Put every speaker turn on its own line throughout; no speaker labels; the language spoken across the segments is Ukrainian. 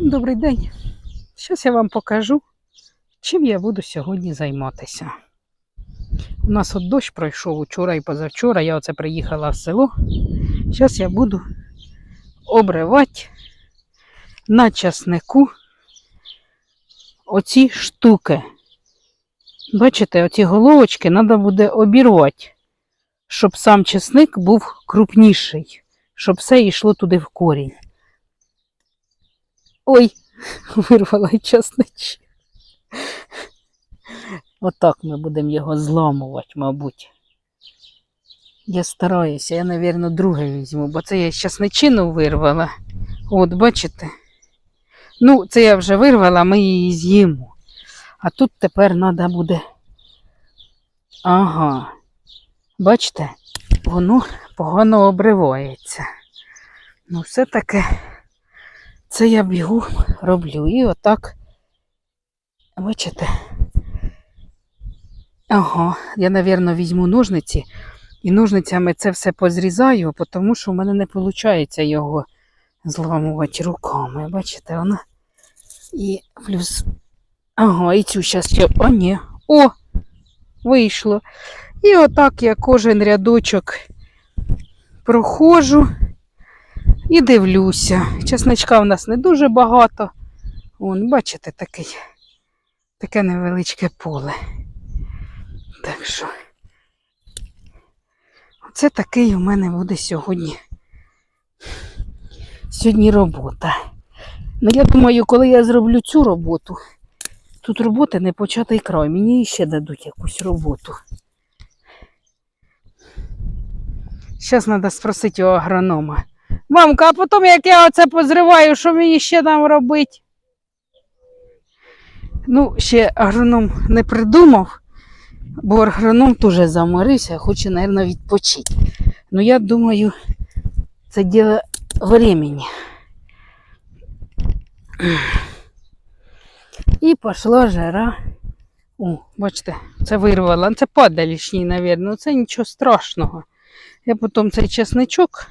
Всім добрий день. Зараз я вам покажу, чим я буду сьогодні займатися. У нас от дощ пройшов учора і позавчора. Я оце приїхала в село. Зараз я буду обривати на часнику оці штуки. Бачите, оці головочки треба буде обірвати, щоб сам чесник був крупніший, щоб все йшло туди в корінь. Ой, вирвала й. Отак ми будемо його зламувати, мабуть. Я стараюся, я, мабуть, друге візьму, бо це я з часничину вирвала. От, бачите? Ну, це я вже вирвала, ми її з'їмо. А тут тепер треба буде. Ага. Бачите, воно погано обривається. Ну, все таки це я бігу роблю. І отак. Бачите? Ага, я, мабуть, візьму ножниці і ножницями це все позрізаю, тому що в мене не виходить його зламувати руками. Бачите, вона. І плюс. Ага, і цю зараз ще. О, ні. О! Вийшло. І отак я кожен рядочок проходжу і дивлюся. Чесночка в нас не дуже багато. Вон, бачите, такий, таке невеличке поле. Так що, оце такий у мене буде сьогодні. Сьогодні робота. Ну, я думаю, коли я зроблю цю роботу, тут роботи не початий край. Мені ще дадуть якусь роботу. Зараз треба спросити у агронома. Мамка, а потім, як я оце позриваю, що мені ще там робити? Ну, ще агроном не придумав, бо агроном теж заморився, хоче, мабуть, відпочити. Ну, я думаю, це діло времени. І пішла жара. О, бачите, це вирвала. Це падалішній, мабуть. Це нічого страшного. Я потім цей чесничок.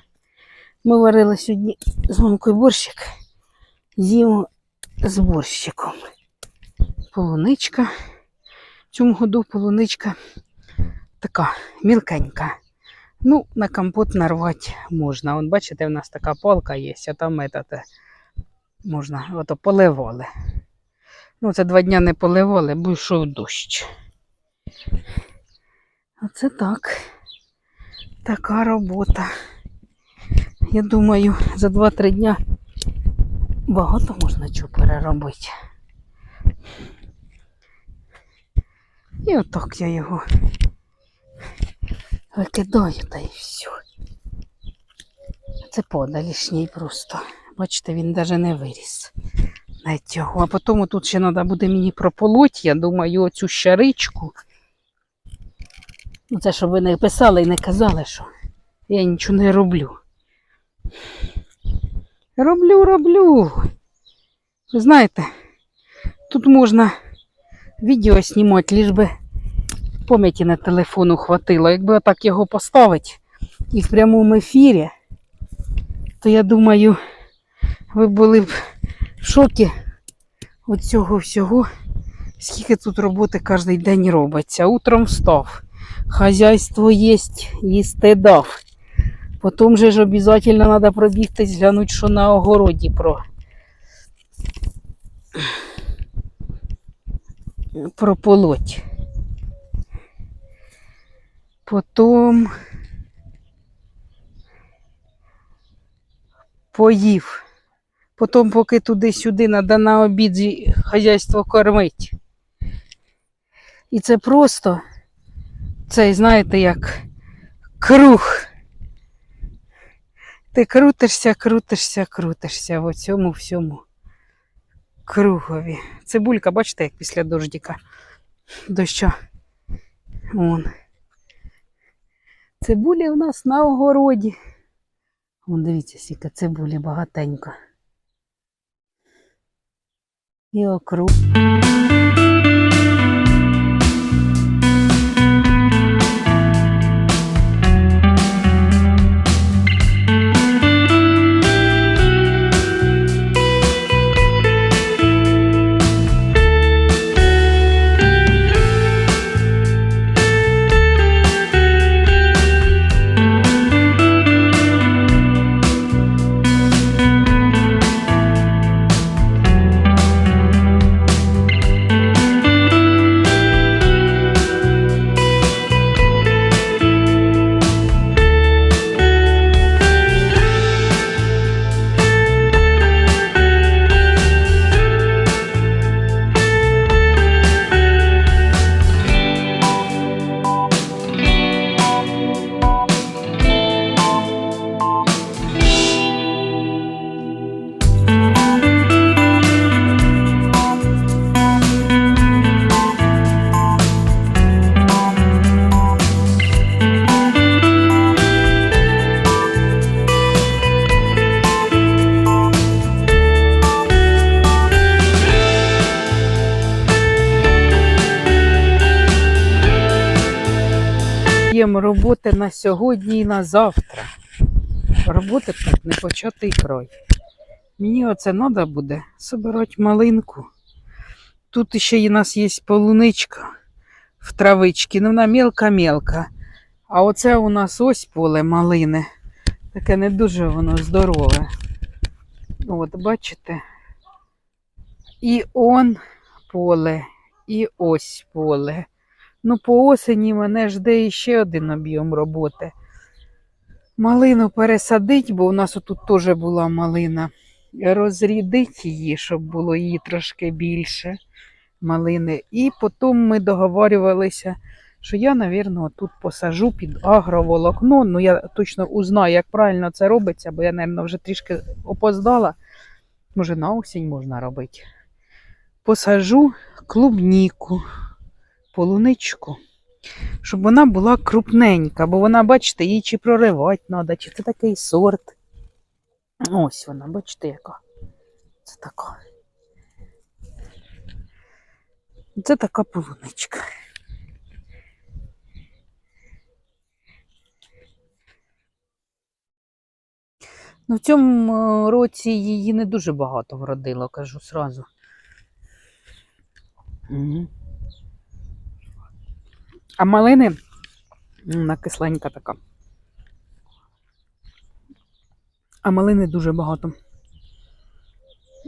Ми варили сьогодні з мамкою борщик. З'їмо з борщиком. Полуничка. В цьому году полуничка така мілкенька. Ну, на компот нарвати можна. Вон, бачите, у нас така палка є, а там етате, можна, ото поливали. Ну, це два дня не поливали, бо йшов дощ. Оце так. Така робота. Я думаю, за 2-3 дня багато можна чого переробити. І отак я його викидаю та і все. Це подалішній просто. Бачите, він навіть не виріс. На цього. А потім тут ще треба буде мені прополоть, я думаю, оцю щаричку. Ну, Це щоб ви не писали і не казали, що я нічого не роблю. Роблю, роблю. Ви знаєте, тут можна відео знімати, лиш би пам'яті на телефону хватило. Якби отак його поставити і в прямому ефірі, то я думаю, ви були б в шокі від цього всього, скільки тут роботи кожен день робиться. Утром встав, хазяйство єсть, їсти дав. Потім же ж обов'язково треба пробігтись, глянути, що на огороді про. прополоть. Потім поїв. Потім, поки туди-сюди, треба на обід хазяйство кормить. І це просто, цей, знаєте, як круг. Ти крутишся, крутишся, крутишся в цьому всьому кругові. Цибулька, бачите, як після дождика. Доща. Вон. Цибулі у нас на огороді. Вон, дивіться, скільки цибулі багатенько. І округ. Роботи на сьогодні і на завтра. Роботи тут не початий край. Мені оце треба буде собирати малинку. Тут ще у нас є полуничка в травичці. Ну, вона мілка-мілка. А оце у нас ось поле малини. Таке не дуже воно здорове. От, бачите? І он поле, і ось поле. Ну, по осені мене жде ще один об'єм роботи. Малину пересадить, бо у нас отут теж була малина. Розрідить її, щоб було її трошки більше малини. І потім ми договорювалися, що я, мабуть, тут посажу під агроволокно. Ну, я точно узнаю, як правильно це робиться, бо я, мабуть, вже трішки опоздала. Може, на осінь можна робити. Посажу клубніку полуничку, щоб вона була крупненька, бо вона, бачите, її чи проривати треба, чи це такий сорт. Ось вона, бачите, яка. Це така. Це така полуничка. Ну, в цьому е, році її не дуже багато вродило, кажу сразу. Угу. А малини вона кисленька така. А малини дуже багато.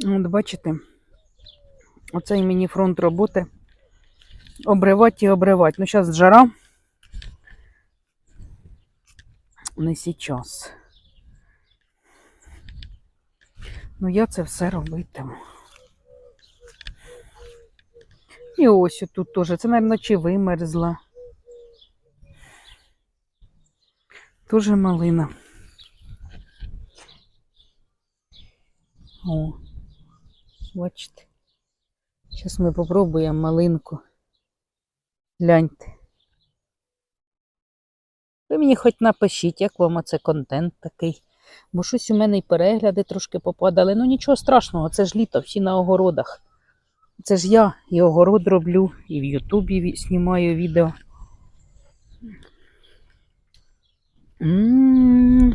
От бачите, оцей мені фронт роботи. Обривати і обривати. Ну, зараз жара. Не сейчас. Ну, я це все робитиму. І ось тут теж. Це, мабуть, чи вимерзла. Тоже малина. О, бачите. Зараз ми попробуємо малинку. Гляньте. Ви мені хоч напишіть, як вам оце контент такий. Бо щось у мене і перегляди трошки попадали. Ну нічого страшного, це ж літо, всі на огородах. Це ж я і огород роблю, і в Ютубі знімаю відео. М.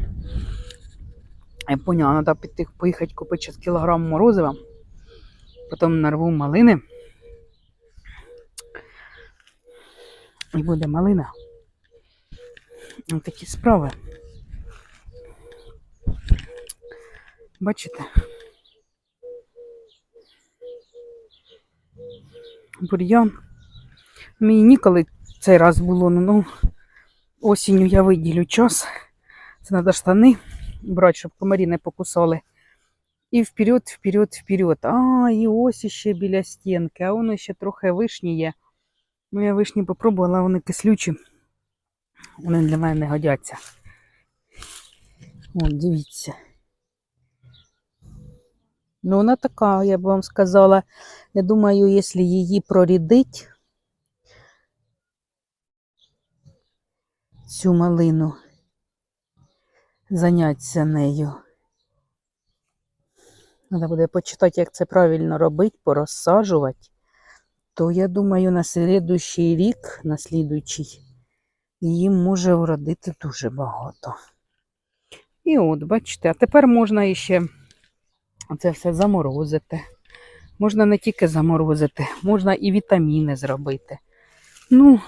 Я поняла, треба піти поїхати купити зараз кілограм морозива. Потім нарву малини. І буде малина. Ось такі справи. Бачите? Бур'ян. Мені ніколи цей раз було, ну осінню я виділю час. Це треба штани брати, щоб комарі не покусали. І вперед, вперед, вперед. А, і ось іще біля стінки, а воно ще трохи вишні є. Ну, я вишні попробувала, вони кислючі. Вони для мене не годяться. От, дивіться. Ну, вона така, я б вам сказала. Я думаю, якщо її прорідить, цю малину, заняться нею. Треба буде почитати, як це правильно робити, порозсаджувати. То я думаю, на слідуючий рік, на слідуючий, її може вродити дуже багато. І от, бачите, а тепер можна іще це все заморозити. Можна не тільки заморозити, можна і вітаміни зробити. Ну,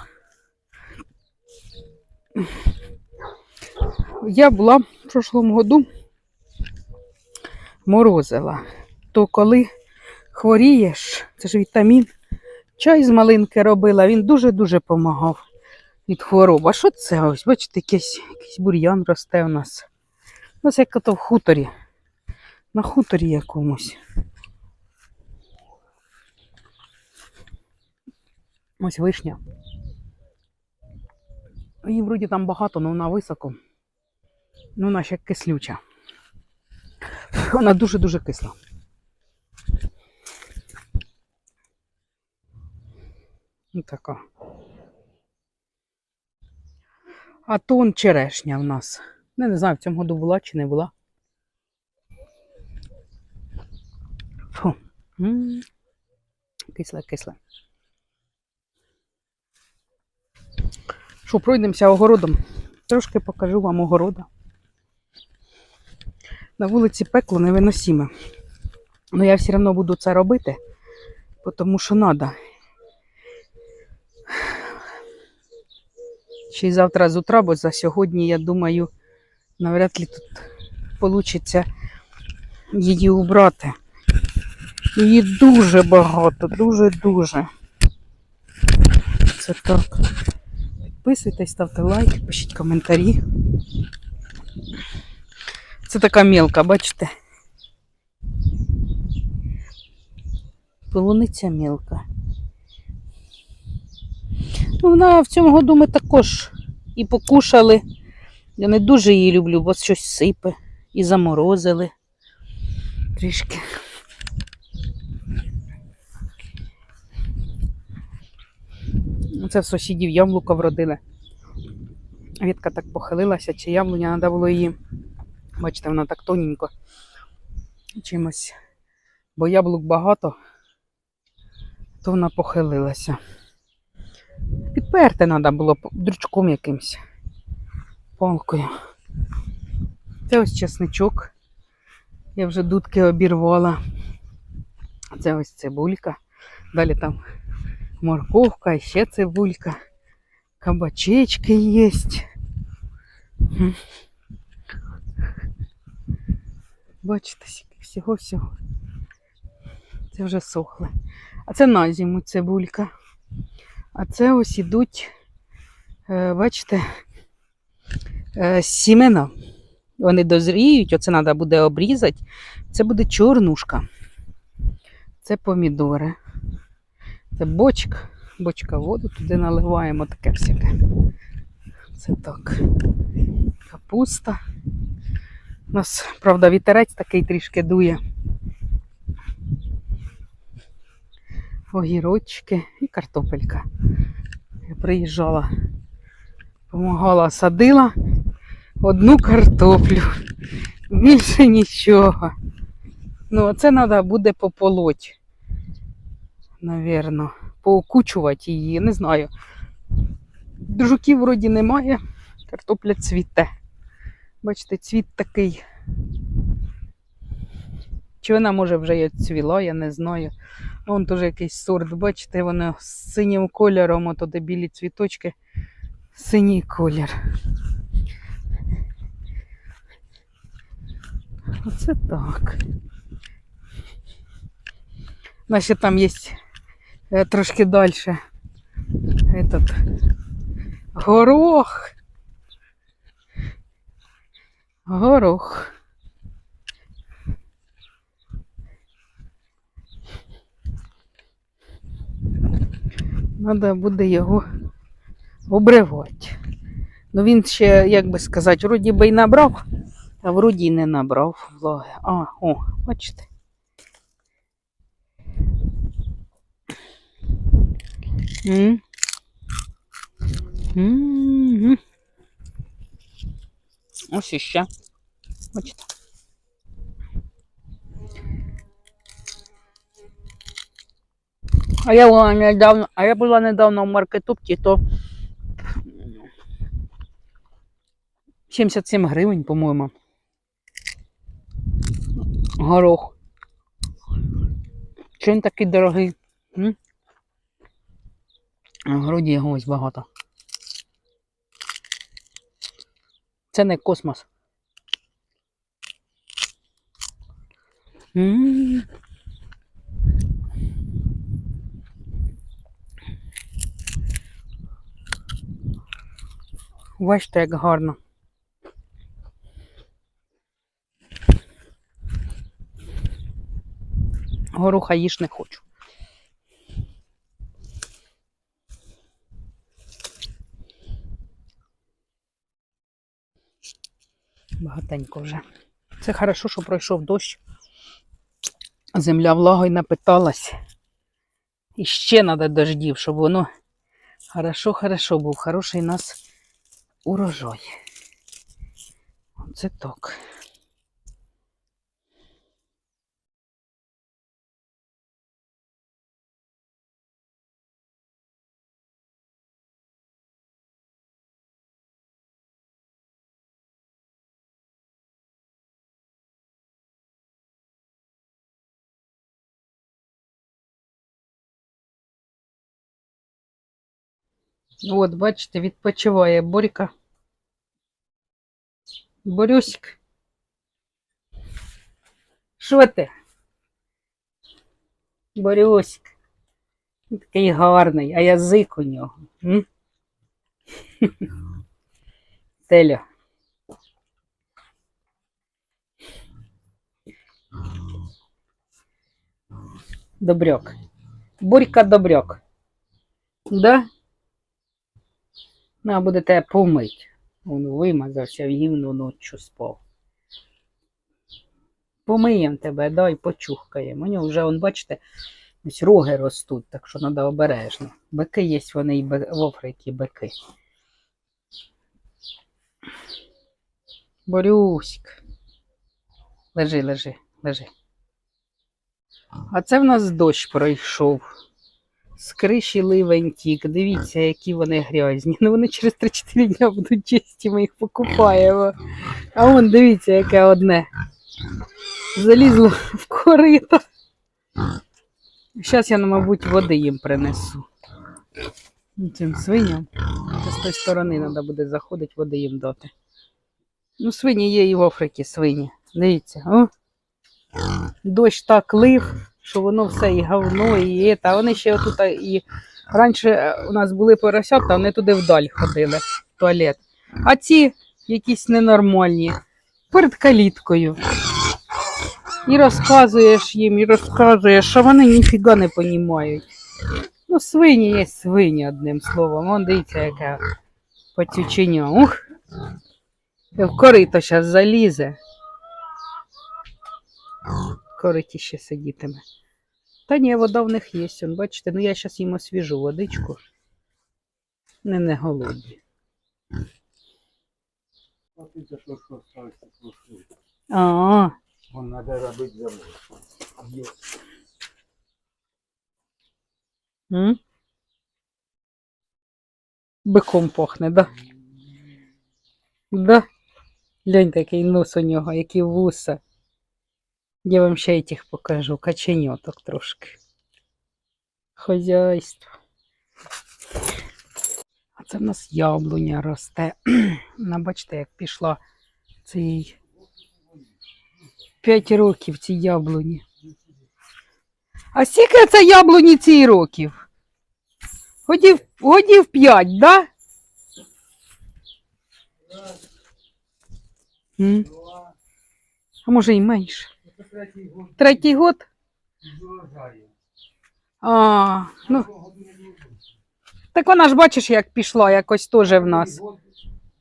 я була в прошлому году морозила. То коли хворієш, це ж вітамін, чай з малинки робила, він дуже-дуже допомагав від хвороб. А що це ось? Бачите, якийсь, якийсь бур'ян росте у нас. У нас як то в хуторі. На хуторі якомусь. Ось вишня. Її вроді там багато, але вона високо. Ну, вона ще кислюча. Вона дуже-дуже кисла. Ну, така. А то он черешня в нас. Ну, не знаю, в цьому году була чи не була. Фу. Кисле, кисле. Що, пройдемося огородом. Трошки покажу вам огорода. На вулиці пекло невиносіме. Ну я все одно буду це робити, тому що треба. Ще й завтра з утра, бо за сьогодні, я думаю, навряд ли тут вийде її убрати. Її дуже багато, дуже-дуже. Це так. Підписуйтесь, ставте лайки, пишіть коментарі. Це така мілка, бачите? Полуниця мілка. Ну, вона в цьому году ми також і покушали. Я не дуже її люблю, бо щось сипе. І заморозили трішки. Це в сусідів яблука вродили. Вітка так похилилася, чи яблуня треба було її. Бачите, вона так тоненько чимось. Бо яблук багато, то вона похилилася. Підперти треба було дрючком якимсь. Палкою. Це ось чесничок. Я вже дудки обірвала. Це ось цибулька. Далі там морковка, і цибулька. Кабачечки є. Бачите, всього-всього. Це вже сохле. А це на зиму цибулька. А це ось ідуть, е, бачите, е, сімена. Вони дозріють, оце треба буде обрізати. Це буде чорнушка. Це помідори. Це бочка. Бочка воду туди наливаємо таке всяке. Це так. Капуста. У нас, правда, вітерець такий трішки дує. Огірочки і картопелька. Я приїжджала, допомагала, садила одну картоплю. Більше нічого. Ну, це треба буде пополоть. Навірно. Поокучувати її, не знаю. Жуків вроді немає, картопля цвіте. Бачите, цвіт такий. Чи вона може вже і цвіла, я не знаю. Вон теж якийсь сорт, бачите, воно з синім кольором, ото де білі цвіточки, синій колір. Оце так. Значить, там є трошки далі этот горох. Горох. Треба буде його обривати. Ну він ще, як би сказати, вроді би й набрав, а вроді не набрав влаги. А, о, бачите. М. М-м-м. Ось іще. Бачите. А я була недавно, а я була недавно в маркетопті, то 77 гривень, по-моєму. Горох. Чи він такий дорогий? М? А в городі його ось багато. Це не космос. М. Бачите, як гарно. Горуха їж не хочу. Багатенько вже. Це хорошо, що пройшов дощ. Земля влагою напиталась. І ще треба дождів, щоб воно хорошо-хорошо був. Хороший у нас урожай. Оце так. От, бачите, відпочиває Борька. Борюсик. Що ти? Борюсик. Такий гарний, а язик у нього. М? Теля. Добряк. Борька добряк. Да? На, буде тебе помить. Він вимазався в гівну ночі спав. Помиємо тебе, дай почухкаємо. У нього вже, он, бачите, ось роги ростуть, так що треба обережно. Бики є, вони і в Африці бики. Борюськ. Лежи, лежи, лежи. А це в нас дощ пройшов. З криші ливень тік. Дивіться, які вони грязні. Ну вони через 3-4 дня будуть чисті, ми їх покупаємо. А вон дивіться, яке одне. Залізло в корито. Зараз я, ну, мабуть, води їм принесу. Ну, Цим свиням. Це з тої сторони треба буде заходити, води їм дати. Ну, свині є і в Африці свині. Дивіться, о. Дощ так лив, що воно все і говно, і це. А вони ще отут і раніше е, у нас були поросята, вони туди вдаль ходили в туалет. А ці якісь ненормальні перед каліткою. І розказуєш їм, і розказуєш, що вони ніфіга не понімають. Ну, свині є свині, одним словом. Вон дивіться, яке пацюченя. Ух! В корито зараз залізе. В кориті ще сидітиме. Та ні, вода в них є. Он, бачите, ну я зараз їм освіжу водичку. Не не голодні. А,
Он надо робить завод.
М? Биком пахне, да? Да? Глянь, який нос у нього, які вуса. Я вам ще й тих покажу, каченьоток трошки. Хозяйство. А це в нас яблуня росте. Бачите, як пішла цей 5 років цій яблуні. А скільки це яблуні цій років? Годів, годів 5, да? А може і менше.
Третій год
Третій год? А, ну, так вона ж бачиш, як пішла якось теж в нас.
Цей год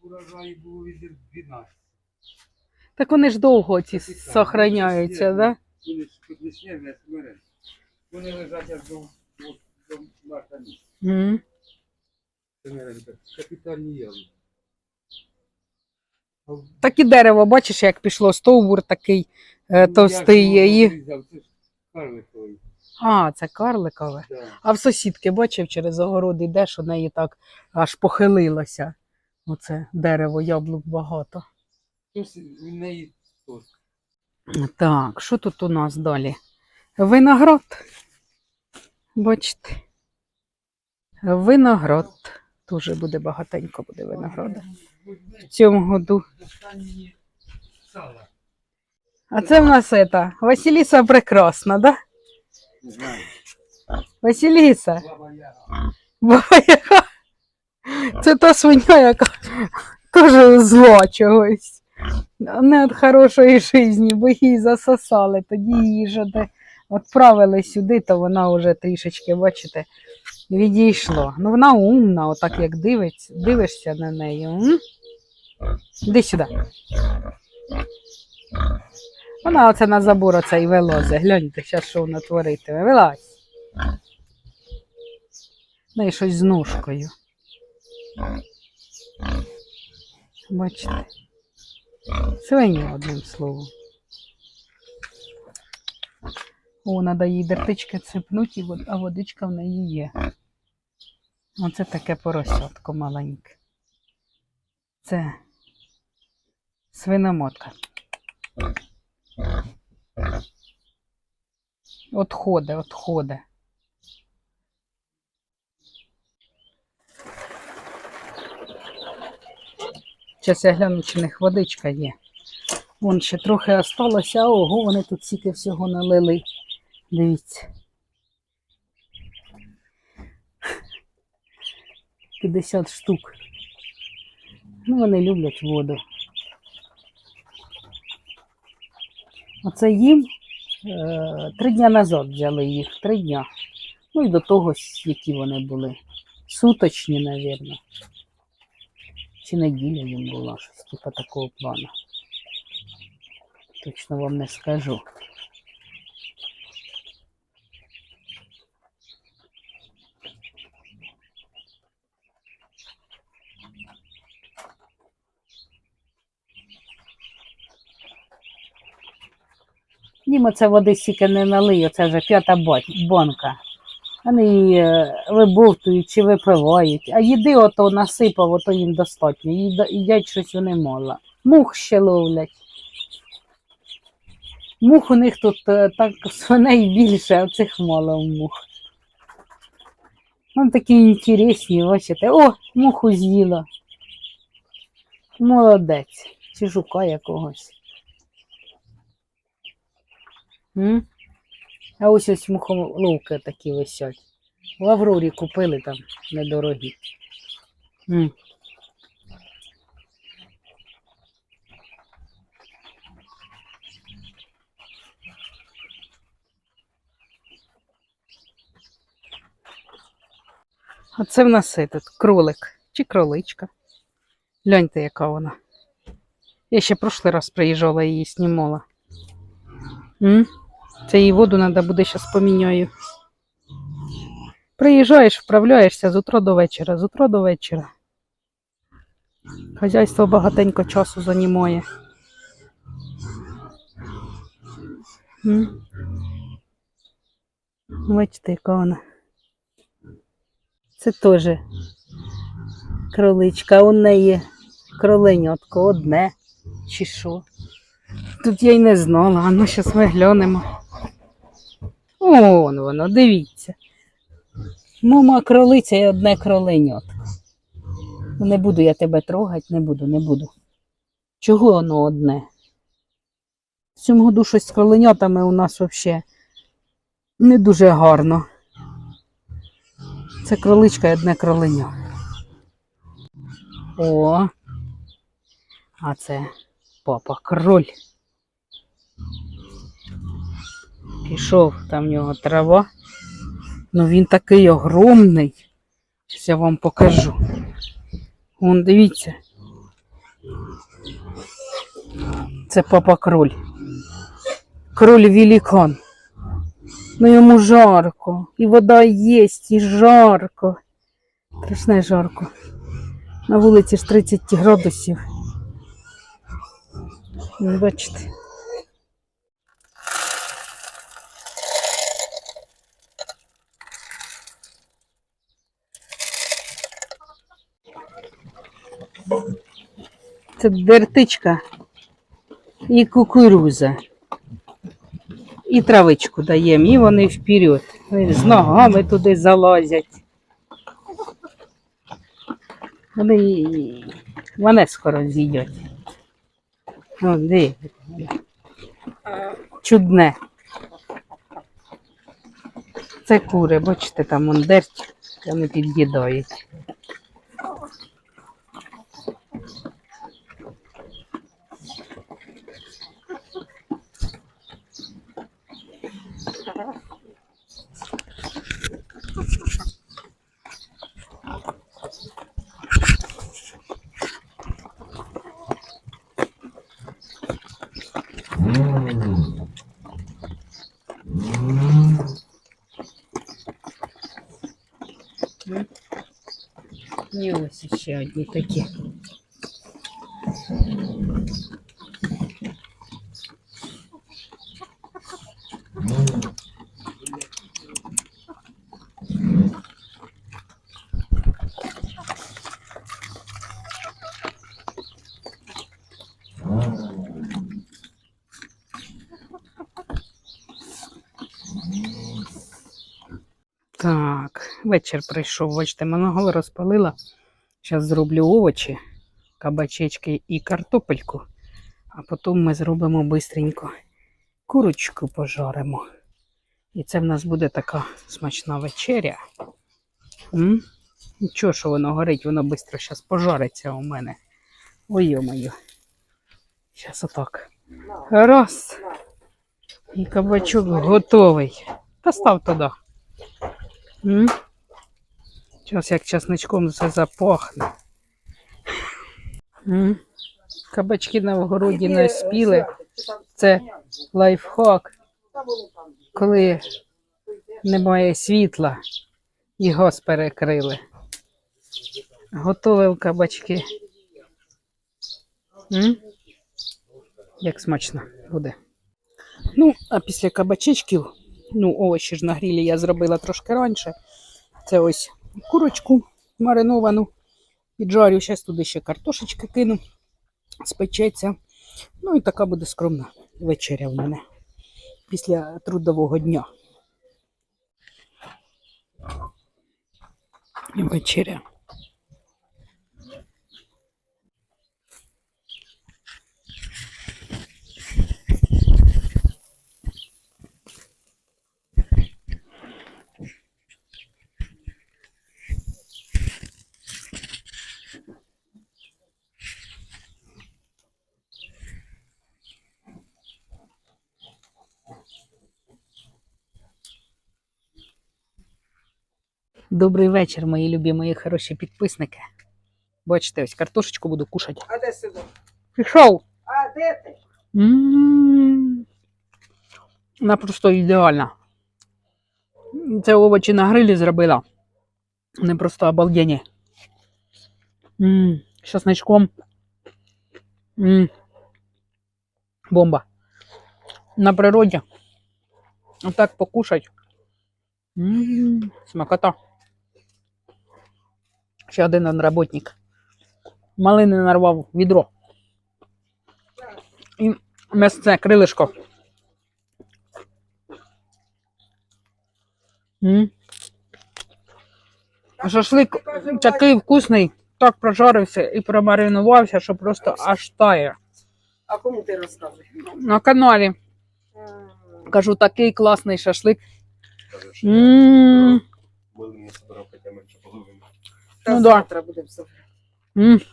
урожаю було від 12.
Так вони ж довго ці сохраняються, да?
Вони лежать аж до, марта місяця. Так, Капітальні яблуки.
Так і дерево, бачиш, як пішло, стовбур такий е,
Ну,
товстий.
я ж його
Її...
обрізав, Це ж карликовий.
А, це карликове.
Да.
А в сусідки бачив через огород ідеш, у неї так аж похилилося. Оце дерево, яблук багато.
Тож в неї тож.
Так, що тут у нас далі? Виноград. Бачите. Виноград. Дуже буде багатенько буде винограда. В цьому году. А це в нас ета, Василіса прекрасна, да?
Не знаю.
Василіса.
Баба Яга.
Це та свиня, яка теж зла чогось. Не від хорошої житті, бо її засосали. Тоді її ж відправили сюди, то вона вже трішечки, бачите, відійшла. Ну вона умна, отак як дивиться, дивишся на неї. Іди сюди. Вона оце на забор оце і вилозе. Гляньте, зараз що вона творитиме. Вилазь. Ну і щось з ножкою. Бачите. Свиня, одним словом. О, треба їй дертички цепнути, а водичка в неї є. Оце таке поросятко маленьке. Це свиномотка. Отходи, отходи. Зараз я гляну, чи них водичка є. Вон ще трохи осталося, ого, вони тут стільки всього налили. Дивіться. 50 штук. Ну, вони люблять воду. Оце їм е, три дні назад взяли їх, три дня. Ну і до того, які вони були. Суточні, мабуть. Чи неділя їм була, щось типу такого плану. Точно вам не скажу. Діма, це води стільки не налий, це вже п'ята банка. Вони е, вибовтують чи випивають, а їди ото насипав, ото їм достатньо. Їдять щось вони мало. Мух ще ловлять. Мух у них тут е, так свиней більше, а цих мало мух. Вони такі інтересні, бачите. О, муху з'їла. Молодець. Чи жука якогось. А ось ось мухоловки такі висять. В Аврорі купили там недорогі. М. А це в нас этот кролик чи кроличка. Гляньте, яка вона. Я ще прошлий раз приїжджала і її знімала. М? Це їй воду треба буде зараз поміняю. Приїжджаєш, вправляєшся з утра до вечора, з утра до вечора. Хазяйство багатенько часу займає. М? Бачите, яка вона. Це теж кроличка. У неї кроленятко одне. Чи що? Тут я й не знала, а ну зараз ми глянемо. Вон воно, дивіться. Мама кролиця і одне кроленятко. Не буду я тебе трогати, не буду, не буду. Чого воно одне? В цьому году щось з кроленятами у нас взагалі не дуже гарно. Це кроличка і одне кроленя. О, а це папа кроль. Пішов, там в нього трава. Ну він такий огромний. Зараз я вам покажу. Вон, дивіться. Це папа кроль. Кроль великан. Ну йому жарко. І вода є, і жарко. Страшне жарко. На вулиці ж 30 градусів. Бачите. Це дертичка і кукуруза. І травичку даємо, і вони вперед. З ногами туди залазять. Вони, вони скоро з'їдять. О. Чудне. Це кури, бачите, там он дерть, вони під'їдають. Ще такі. Так, вечір прийшов, бачите, мангал розпалила. Зараз зроблю овочі, кабачечки і картопельку. А потім ми зробимо бистренько курочку пожаримо. І це в нас буде така смачна вечеря. Нічого, що воно горить, воно швидко зараз пожариться у мене. Ой, йо-моє. Зараз отак. Раз. І кабачок готовий. Та став туди. М? Зараз як часничком все запахне. Кабачки на огороді не спіли. Це лайфхак, коли немає світла і газ перекрили. Готовив кабачки. М? Як смачно буде. Ну, а після кабачечків, ну, овочі ж на грілі я зробила трошки раніше. Це ось курочку мариновану. Піджарю, зараз туди ще картошечки кину, спечеться. Ну і така буде скромна вечеря в мене після трудового дня. Вечеря. Добрий вечір, мої любі, мої хороші підписники. Бачите, ось картошечку буду кушати.
А де сюди?
Пішов.
А де ти?
М. Вона просто ідеальна. Це овочі на грилі зробила. Вони просто обалдені. М, з чесничком. М. Бомба. На природі. Отак покушать. М, Смакота. Ще один работник. Малини нарвав відро. І м'ясне крилишко. М. Шашлик такий вкусний, так прожарився і промаринувався, що просто аж тає.
А кому ти розказуєш?
На каналі кажу, такий класний шашлик.
Каже, що
М.
Та
Ну да.
буде все.
Mm.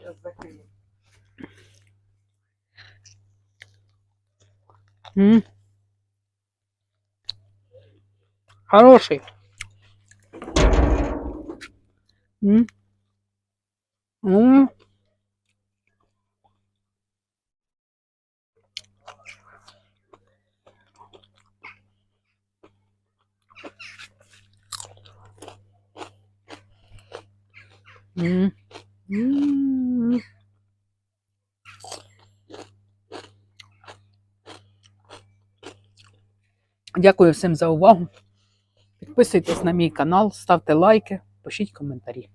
Я закрию.
Mm. Хороший. М. Дякую всім за увагу. Підписуйтесь на мій канал, ставте лайки, пишіть коментарі.